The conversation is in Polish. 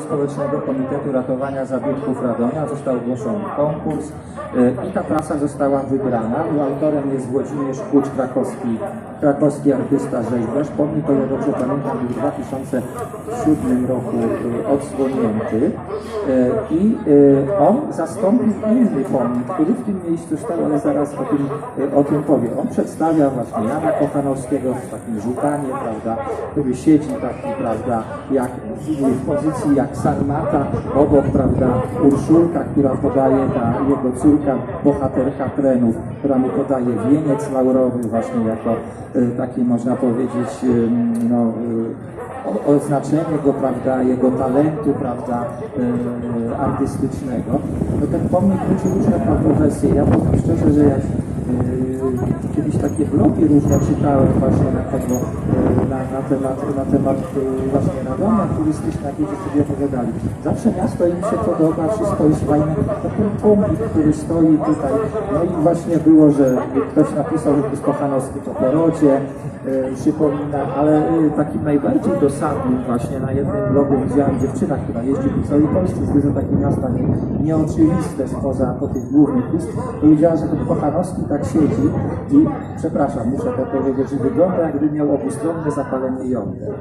Społecznego Komitetu Ratowania Zabytków Radomia został ogłoszony konkurs e, i ta praca została wybrana. Autorem jest Włodzimierz Kucz, krakowski, krakowski artysta rzeźbiarz. Pomnik, o ile dobrze pamiętam, był w 2007 roku e, odsłonięty E, i on zastąpił inny pomnik, który w tym miejscu stał, ale zaraz o tym, o tym powiem. On przedstawia właśnie Jana Kochanowskiego w takim żupanie, prawda, który siedzi taki, prawda, jak w pozycji jak Sarmata, obok, prawda, Urszulka, która podaje ta jego córka, bohaterka trenów, która mu podaje wieniec laurowy właśnie jako e, taki, można powiedzieć, em, no, o- oznaczenie go, prawda, jego talentu, prawda, artystycznego. No ten pomnik budzi różne kontrowersje. Ja powiem szczerze, że jak kiedyś takie blogi różne czytałem właśnie na tego, e, na, na temat, na temat e, właśnie Radomia turystyczne, jakieś sobie opowiadali. Zawsze miasto im się podoba, wszystko jest fajne. To ten pomnik, który stoi tutaj, no i właśnie było, że ktoś napisał, że to jest Kochanowski po porodzie, e, przypomina, ale takim najbardziej dosadnym właśnie na jednym blogu widziałem dziewczyna, która jeździ po całej Polsce, zwiedza takie miasta nie, nieoczywiste spoza po tych głównych list, powiedziała, że ten Kochanowski tak siedzi i, przepraszam, muszę to powiedzieć, wygląda jakby miał obustronne zapalenie jąder.